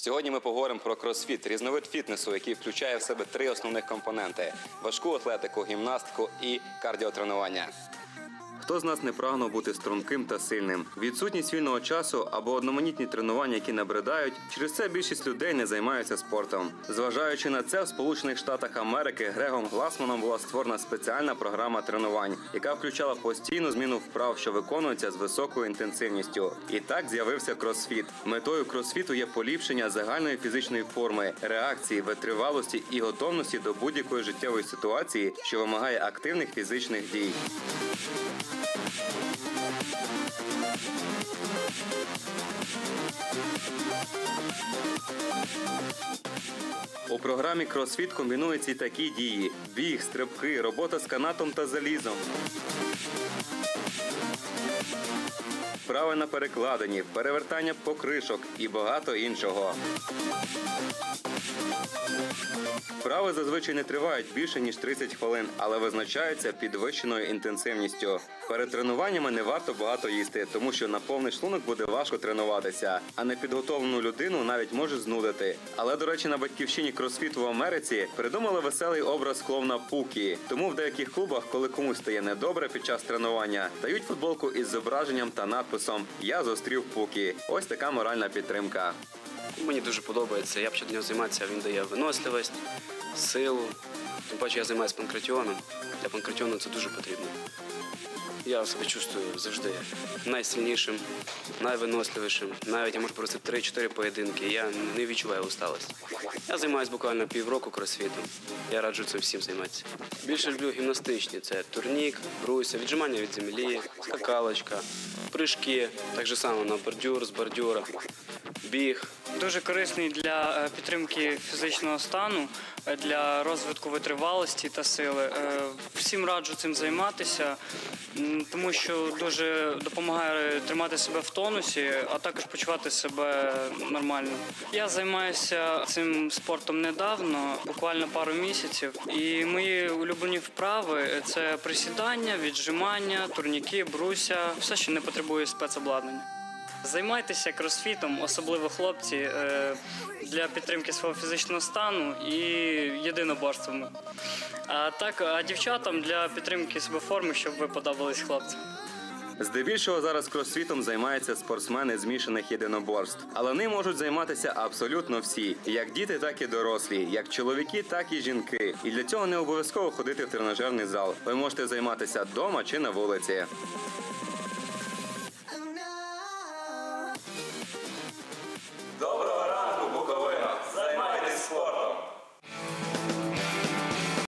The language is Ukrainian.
Сьогодні ми поговоримо про кросфіт, різновид фітнесу, який включає в себе три основних компоненти: важку атлетику, гімнастику і кардіотренування. Хто з нас не прагнув бути струнким та сильним? Відсутність вільного часу або одноманітні тренування, які набридають, через це більшість людей не займаються спортом. Зважаючи на це, в Сполучених Штатах Америки Грегом Гласманом була створена спеціальна програма тренувань, яка включала постійну зміну вправ, що виконуються з високою інтенсивністю. І так з'явився кросфіт. Метою кросфіту є поліпшення загальної фізичної форми, реакції, витривалості і готовності до будь-якої життєвої ситуації, що вимагає активних фізичних дій. У програмі CrossFit комбінуються і такі дії: біг, стрибки, робота з канатом та залізом. Вправи на перекладині, перевертання покришок і багато іншого. Вправи зазвичай не тривають більше ніж 30 хвилин, але визначаються підвищеною інтенсивністю. Перед тренуваннями не варто багато їсти, тому що на повний шлунок буде важко тренуватися, а непідготовлену людину навіть може знудити. Але, до речі, на батьківщині кросфіту в Америці придумали веселий образ клоуна Пукі. Тому в деяких клубах, коли комусь стає недобре під час тренування, дають футболку із зображенням та надписом Я зустрів Пукі. Ось така моральна підтримка. Мені дуже подобається. Я почав нього займатися, він дає виносливість, силу. Тим паче я займаюся панкратіоном. Для панкратіону це дуже потрібно. Я себе чувствую завжди найсильнішим, найвиносливішим. Навіть я можу провести 3-4 поєдинки. Я не відчуваю усталості. Я займаюся буквально півроку кросфітом. Я раджу цим всім займатися. Більше люблю гімнастичні: це турнік, бруся, віджимання від землі, скакалочка, прыжки, так же само на бордюр з бордюра, біг. Дуже корисний для е, підтримки фізичного стану, е, для розвитку витривалості та сили. Е, Всім раджу цим займатися, тому що дуже допомагає тримати себе в тонусі, а також почувати себе нормально. Я займаюся цим спортом недавно, буквально пару місяців. І мої улюблені вправи це присідання, віджимання, турніки, бруся, все, що не потребує спецобладнання. Займайтеся кросфітом, особливо хлопці, е, для підтримки свого фізичного стану і єдиноборствами. А так, а дівчатам для підтримки себе форми, щоб ви подобались хлопцям. Здебільшого зараз кросфітом займаються спортсмени змішаних єдиноборств, але ним можуть займатися абсолютно всі, як діти, так і дорослі, як чоловіки, так і жінки. І для цього не обов'язково ходити в тренажерний зал. Ви можете займатися вдома чи на вулиці.